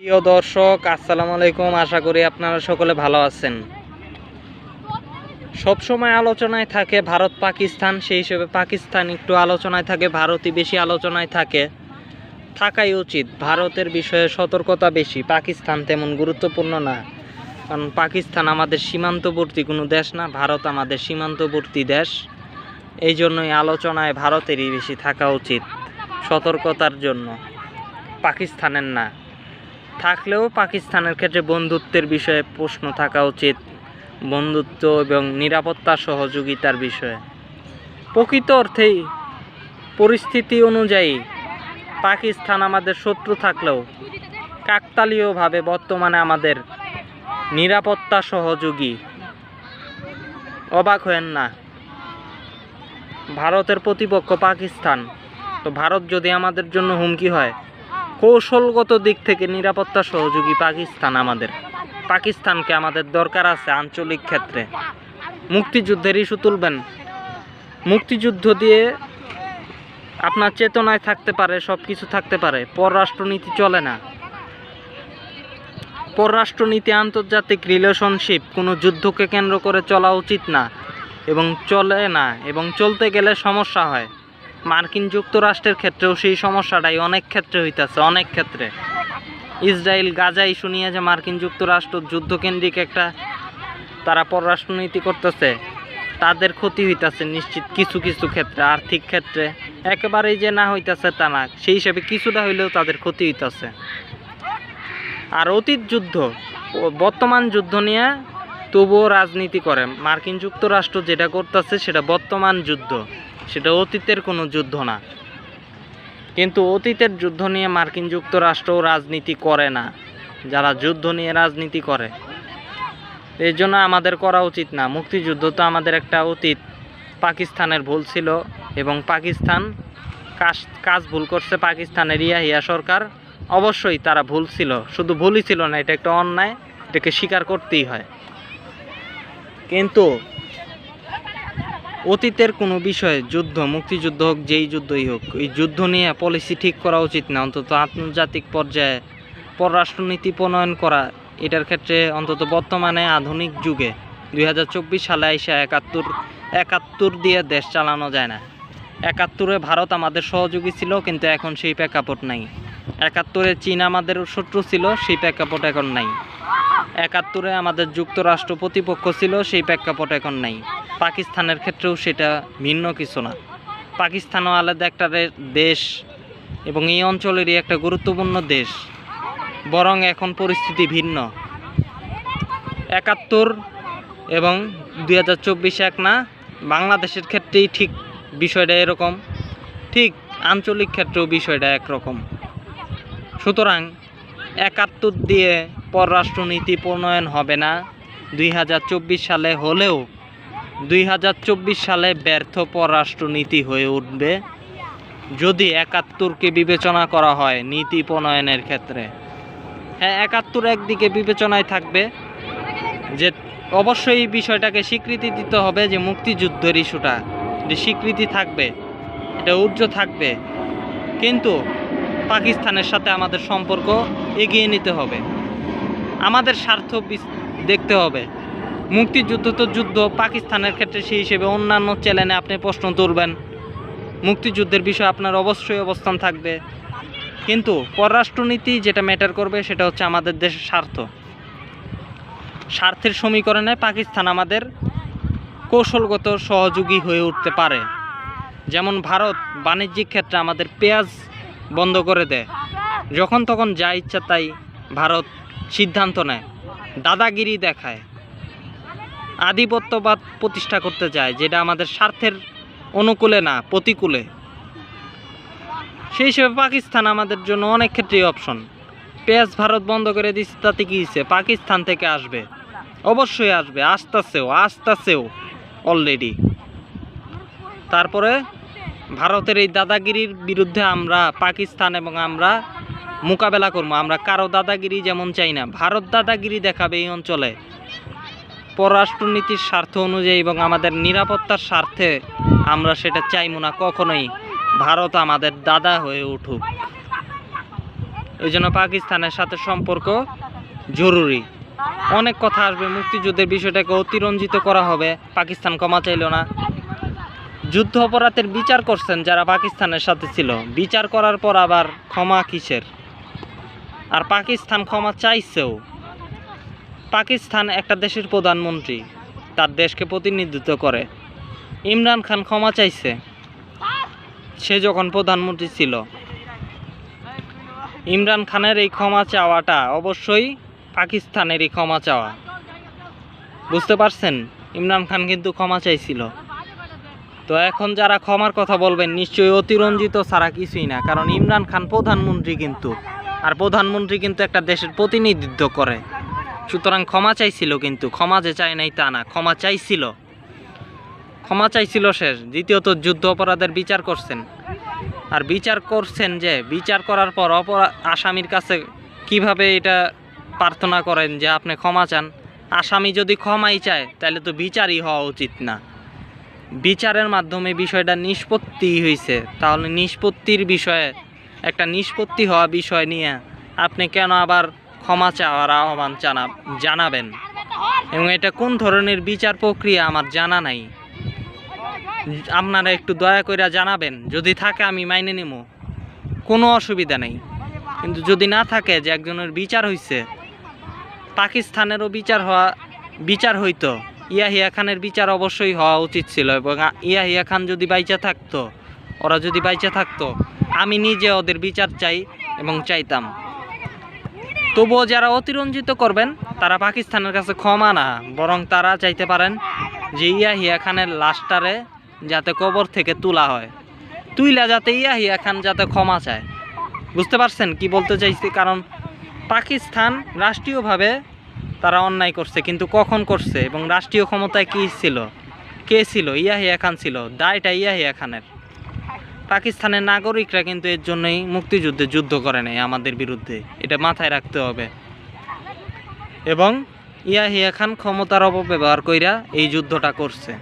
প্রিয় দর্শক, আসসালামু আলাইকুম। আশা করি আপনারা সকলে ভালো আছেন। সব সময় আলোচনায় থাকে ভারত, পাকিস্তান। সেই হিসেবে পাকিস্তান একটু আলোচনায় থাকে, ভারতই বেশি আলোচনায় থাকে। থাকাই উচিত। ভারতের বিষয়ে সতর্কতা বেশি। পাকিস্তান তেমন গুরুত্বপূর্ণ না। কারণ পাকিস্তান আমাদের সীমান্তবর্তী কোনো দেশ না, ভারত আমাদের সীমান্তবর্তী দেশ। এই জন্যই আলোচনায় ভারতেরই বেশি থাকা উচিত, সতর্কতার জন্য। পাকিস্তানের না। থাকলেও পাকিস্তানের ক্ষেত্রে বন্ধুত্বের বিষয়ে প্রশ্ন থাকা উচিত। বন্ধুত্ব এবং নিরাপত্তা সহযোগিতার বিষয়ে। প্রকৃত অর্থেই পরিস্থিতি অনুযায়ী পাকিস্তান আমাদের শত্রু থাকলেও কাকতালীয়ভাবে বর্তমানে আমাদের নিরাপত্তা সহযোগী অবাক হয়েন না। ভারতের প্রতিপক্ষ পাকিস্তান। তো ভারত যদি আমাদের জন্য হুমকি হয় কৌশলগত দিক থেকে নিরাপত্তা সহযোগী পাকিস্তান আমাদের। পাকিস্তানকে আমাদের দরকার আছে আঞ্চলিক ক্ষেত্রে। মুক্তিযুদ্ধের ইস্যু তুলবেন। মুক্তিযুদ্ধ দিয়ে আপনার চেতনায় থাকতে পারে সব কিছু থাকতে পারে। পররাষ্ট্রনীতি চলে না। পররাষ্ট্রনীতি, আন্তর্জাতিক রিলেশনশিপ কোনো যুদ্ধকে কেন্দ্র করে চলা উচিত না এবং চলে না এবং চলতে গেলে সমস্যা হয়। মার্কিন যুক্তরাষ্ট্রের ক্ষেত্রেও সেই সমস্যাটাই অনেক ক্ষেত্রে হইতাছে, অনেক ক্ষেত্রে। ইসরায়েল গাজা ইস্যু নিয়ে যে মার্কিন যুক্তরাষ্ট্র যুদ্ধকেন্দ্রিক একটা তারা পররাষ্ট্রনীতি করতেছে, তাদের ক্ষতি হইতাছে নিশ্চিত কিছু কিছু ক্ষেত্রে, আর্থিক ক্ষেত্রে। একেবারেই যে না হইতাছে তা না, সেই হিসাবে কিছুটা হইলেও তাদের ক্ষতি হইতাছে। আর অতীত যুদ্ধ বর্তমান যুদ্ধ নিয়ে তবুও রাজনীতি করে। মার্কিন যুক্তরাষ্ট্র যেটা করতেছে সেটা বর্তমান যুদ্ধ। সেটা অতীতের কোনো যুদ্ধ না। কিন্তু অতীতের যুদ্ধ নিয়ে মার্কিন যুক্তরাষ্ট্রও রাজনীতি করে না। যারা যুদ্ধ নিয়ে রাজনীতি করে। এই জন্য আমাদের করা উচিত না। মুক্তিযুদ্ধ তো আমাদের একটা অতীত। পাকিস্তানের ভুল ছিল এবং পাকিস্তান কাজ কাজ ভুল করছে পাকিস্তানের ইয়াহিয়া সরকার। অবশ্যই তারা ভুল ছিল। শুধু ভুলই ছিল না, এটা একটা অন্যায়। এটাকে স্বীকার করতেই হয়। কিন্তু অতীতের কোনো বিষয়ে যুদ্ধ, মুক্তিযুদ্ধ হোক, যেই যুদ্ধই হোক, এই যুদ্ধ নিয়ে পলিসি ঠিক করা উচিত না। অন্তত আন্তর্জাতিক পর্যায়ে পররাষ্ট্রনীতি প্রণয়ন করা, এটার ক্ষেত্রে অন্তত বর্তমানে আধুনিক যুগে দু হাজার চব্বিশ সালে আইসা একাত্তর একাত্তর দিয়ে দেশ চালানো যায় না। একাত্তরে ভারত আমাদের সহযোগী ছিল, কিন্তু এখন সেই প্রেক্ষাপট নাই। একাত্তরে চীন আমাদের শত্রু ছিল, সেই প্রেক্ষাপট এখন নাই। একাত্তরে আমাদের যুক্তরাষ্ট্র প্রতিপক্ষ ছিল, সেই প্রেক্ষাপট এখন নাই। পাকিস্তানের ক্ষেত্রেও সেটা ভিন্ন কিছু না। পাকিস্তানও আলাদা একটা দেশ এবং এই অঞ্চলেরই একটা গুরুত্বপূর্ণ দেশ। বরং এখন পরিস্থিতি ভিন্ন। একাত্তর এবং দুই হাজার চব্বিশ এক না, বাংলাদেশের ক্ষেত্রেই ঠিক বিষয়টা এরকম। ঠিক আঞ্চলিক ক্ষেত্রেও বিষয়টা একরকম। সুতরাং একাত্তর দিয়ে পররাষ্ট্রনীতি প্রণয়ন হবে না। দুই হাজার চব্বিশ সালে হলেও দুই হাজার চব্বিশ সালে ব্যর্থ পররাষ্ট্রনীতি হয়ে উঠবে। যদি একাত্তরকে বিবেচনা করা হয় নীতি প্রণয়নের ক্ষেত্রে। হ্যাঁ একাত্তর একদিকে বিবেচনায় থাকবে যে অবশ্যই বিষয়টাকে স্বীকৃতি দিতে হবে যে মুক্তিযুদ্ধের ইস্যুটা। যে স্বীকৃতি থাকবে, এটা উজ্জ্ব থাকবে। কিন্তু পাকিস্তানের সাথে আমাদের সম্পর্ক এগিয়ে নিতে হবে। আমাদের স্বার্থ দেখতে হবে। মুক্তিযুদ্ধ তো যুদ্ধ, পাকিস্তানের ক্ষেত্রে সেই হিসেবে অন্যান্য চ্যানেলে আপনি প্রশ্ন তুলবেন। মুক্তিযুদ্ধের বিষয়ে আপনার অবশ্যই অবস্থান থাকবে। কিন্তু পররাষ্ট্রনীতি যেটা ম্যাটার করবে সেটা হচ্ছে আমাদের দেশের স্বার্থ। স্বার্থের সমীকরণে পাকিস্তান আমাদের কৌশলগত সহযোগী হয়ে উঠতে পারে। যেমন ভারত বাণিজ্যিক ক্ষেত্রে আমাদের পেঁয়াজ বন্ধ করে দেয়। যখন তখন যা ইচ্ছা তাই ভারত সিদ্ধান্ত নেয়, দাদাগিরি দেখায়, আধিপত্যবাদ প্রতিষ্ঠা করতে চায় যেটা আমাদের স্বার্থের অনুকূলে না, প্রতিকূলে। সেই হিসেবে পাকিস্তান আমাদের জন্য অনেক ক্ষেত্রেই অপশন পেঁয়াজ ভারত বন্ধ করে দিচ্ছে তাতে কী হয়েছে? পাকিস্তান থেকে আসবে। অবশ্যই আসবে, আসতেছেও আসতেছেও অলরেডি তারপরে ভারতের এই দাদাগিরির বিরুদ্ধে আমরা পাকিস্তান এবং আমরা মোকাবেলা করব। আমরা কারও দাদাগিরি যেমন চাই না, ভারত দাদাগিরি দেখাবে এই অঞ্চলে। পররাষ্ট্রনীতির স্বার্থ অনুযায়ী এবং আমাদের নিরাপত্তার স্বার্থে আমরা সেটা চাইব না কখনোই। ভারত আমাদের দাদা হয়ে উঠুক। এই জন্য পাকিস্তানের সাথে সম্পর্ক জরুরি। অনেক কথা আসবে, মুক্তিযুদ্ধের বিষয়টাকে অতিরঞ্জিত করা হবে। পাকিস্তান ক্ষমা চাইল না। যুদ্ধ অপরাধের বিচার করছেন যারা পাকিস্তানের সাথে ছিল। বিচার করার পর আবার ক্ষমা কিসের? আর পাকিস্তান ক্ষমা চাইছেও। পাকিস্তান একটা দেশের প্রধানমন্ত্রী, তার দেশকে প্রতিনিধিত্ব করে। ইমরান খান ক্ষমা চাইছে। সে যখন প্রধানমন্ত্রী ছিল। ইমরান খানের এই ক্ষমা চাওয়াটা অবশ্যই পাকিস্তানেরই ক্ষমা চাওয়া। বুঝতে পারছেন? ইমরান খান কিন্তু ক্ষমা চাইছিল। তো এখন যারা ক্ষমার কথা বলবেন, নিশ্চয়ই অতিরঞ্জিত ছাড়া কিছুই না, কারণ ইমরান খান প্রধানমন্ত্রী কিন্তু। আর প্রধানমন্ত্রী কিন্তু একটা দেশের প্রতিনিধিত্ব করে। সুতরাং ক্ষমা চাইছিল কিন্তু, ক্ষমা যে চায় নাই তা না, ক্ষমা চাইছিল। ক্ষমা চাইছিল শেষ, দ্বিতীয়ত যুদ্ধ অপরাধের বিচার করছেন। আর বিচার করছেন যে, বিচার করার পর অপরা, আসামির কাছে কীভাবে এটা প্রার্থনা করেন যে, আপনি ক্ষমা চান? আসামি যদি ক্ষমাই চায়, তাহলে তো বিচারই হওয়া উচিত না। বিচারের মাধ্যমে বিষয়টা নিষ্পত্তি হয়েছে তাহলে নিষ্পত্তির বিষয়ে, একটা নিষ্পত্তি হওয়া বিষয় নিয়ে আপনি কেন আবার ক্ষমা চাওয়ার আহ্বান জানা, জানাবেন? এবং এটা কোন ধরনের বিচার প্রক্রিয়া আমার জানা নাই। আপনারা একটু দয়া করে জানাবেন, যদি থাকে আমি মাইনে নেব কোনো অসুবিধা নেই। কিন্তু যদি না থাকে যে একজনের বিচার হইছে, পাকিস্তানেরও বিচার হওয়া, বিচার হইতো। ইয়াহিয়া খানের বিচার অবশ্যই হওয়া উচিত ছিল এবং ইয়াহিয়া খান যদি বাইচা থাকতো, ওরা যদি বাইচা থাকতো, আমি নিজে ওদের বিচার চাই এবং চাইতাম। তবুও যারা অতিরঞ্জিত করবেন, তারা পাকিস্তানের কাছে ক্ষমা না, বরং তারা চাইতে পারেন যে ইয়াহিয়া খানের লাশটারে যাতে কবর থেকে তোলা হয়। তুইলা যাতে ইয়াহিয়া খান যাতে ক্ষমা চায়। বুঝতে পারছেন কি বলতে চাইছি? কারণ পাকিস্তান রাষ্ট্রীয়ভাবে তারা অন্যায় করছে, কিন্তু কখন করছে এবং রাষ্ট্রীয় ক্ষমতায় কী ছিল? কে ছিল? ইয়াহিয়া খান ছিল। দায়টা ইয়াহিয়া খানের। পাকিস্তানের নাগরিকরা কিন্তু এর জন্যই মুক্তিযুদ্ধে যুদ্ধ করে নাই আমাদের বিরুদ্ধে। এটা মাথায় রাখতে হবে। এবং ইয়াহিয়া খান ক্ষমতার অপব্যবহার কইরা এই যুদ্ধটা করছে।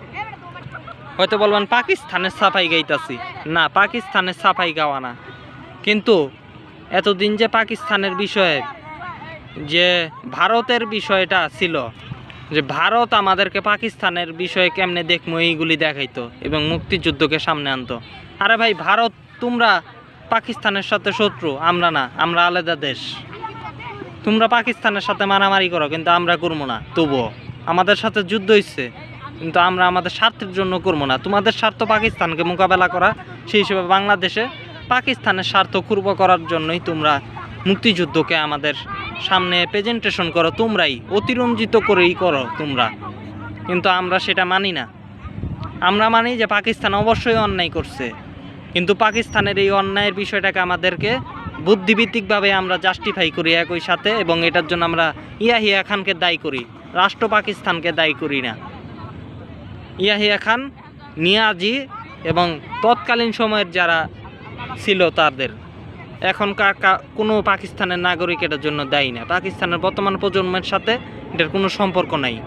হয়তো বলবেন, পাকিস্তানের সাফাই গাইতাছি। না, পাকিস্তানের সাফাই গাওয়া না। কিন্তু এতদিন যে পাকিস্তানের বিষয়ে যে ভারতের বিষয়টা ছিল, যে ভারত আমাদেরকে পাকিস্তানের বিষয়ে কেমনে দেখব এইগুলি দেখাইতো এবং মুক্তিযুদ্ধকে সামনে আনতো। আরে ভাই, ভারত তোমরা পাকিস্তানের সাথে শত্রু, আমরা না, আমরা আলাদা দেশ। তোমরা পাকিস্তানের সাথে মারামারি করো, কিন্তু আমরা করব না, তবুও। আমাদের সাথে যুদ্ধ হচ্ছে কিন্তু আমরা আমাদের স্বার্থের জন্য করব না। তোমাদের স্বার্থ পাকিস্তানকে মোকাবেলা করা, সেই হিসেবে বাংলাদেশে পাকিস্তানের স্বার্থ কুর্ব করার জন্যই তোমরা মুক্তিযুদ্ধকে আমাদের সামনে প্রেজেন্টেশন করো, তোমরাই অতিরঞ্জিত করেই করো তোমরা। কিন্তু আমরা সেটা মানি না। আমরা মানি যে পাকিস্তান অবশ্যই অন্যায় করছে। কিন্তু পাকিস্তানের এই অন্যায়ের বিষয়টাকে আমাদেরকে বুদ্ধিভিত্তিকভাবে আমরা জাস্টিফাই করি একই সাথে এবং এটার জন্য আমরা ইয়াহিয়া খানকে দায়ী করি। রাষ্ট্র পাকিস্তানকে দায়ী করি না। ইয়াহিয়া খান, নিয়াজি এবং তৎকালীন সময়ের যারা ছিল তাদের। এখনকার কোনো পাকিস্তানের নাগরিক এটার জন্য দায়ী না। পাকিস্তানের বর্তমান প্রজন্মের সাথে এটার কোনো সম্পর্ক নাই।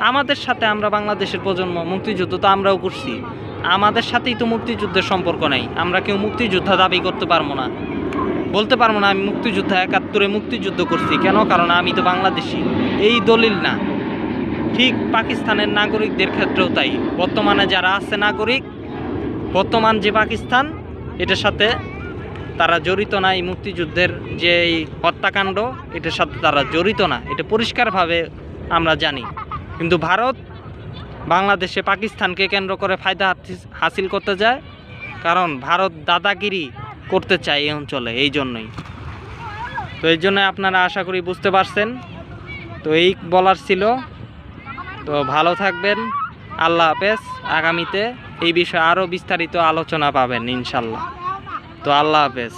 আমাদের সাথে আমরা বাংলাদেশের প্রজন্ম, মুক্তিযুদ্ধ তো আমরাও করছি। আমাদের সাথেই তো মুক্তিযুদ্ধের সম্পর্ক নাই। আমরা কেউ মুক্তিযোদ্ধা দাবি করতে পারব না। বলতে পারব না আমি মুক্তিযোদ্ধা একাত্তরে মুক্তিযুদ্ধ করছি। কেন? কারণ আমি তো বাংলাদেশি। এই দলিল না। ঠিক পাকিস্তানের নাগরিকদের ক্ষেত্রেও তাই। বর্তমানে যারা আছে নাগরিক, বর্তমান যে পাকিস্তান, এটার সাথে তারা জড়িত না এই মুক্তিযুদ্ধের যে এই হত্যাকাণ্ড, এটার সাথে তারা জড়িত না। এটা পরিষ্কারভাবে আমরা জানি। কিন্তু ভারত বাংলাদেশে পাকিস্তানকে কেন্দ্র করে ফায়দা হাসিল করতে যায়। কারণ ভারত দাদাগিরি করতে চায় এই অঞ্চলে, এই জন্যই। তো এই জন্য আপনারা আশা করি বুঝতে পারছেন। তো এই বলার ছিল। তো ভালো থাকবেন। আল্লাহ হাফেজ। আগামীতে এই বিষয়ে আরও বিস্তারিত আলোচনা পাবেন, ইনশাল্লাহ। তো আল্লাহ হাফেজ।